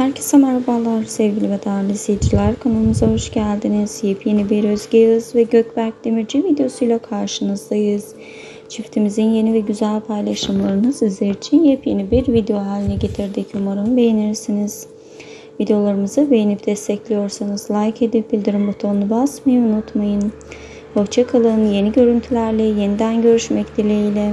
Herkese merhabalar sevgili ve değerli izleyiciler. Kanalımıza hoş geldiniz. Yepyeni bir Özge Yağız ve Gökberk Demirci videosuyla karşınızdayız. Çiftimizin yeni ve güzel paylaşımlarını sizler için yepyeni bir video haline getirdik. Umarım beğenirsiniz. Videolarımızı beğenip destekliyorsanız like edip bildirim butonunu basmayı unutmayın. Hoşçakalın. Yeni görüntülerle yeniden görüşmek dileğiyle.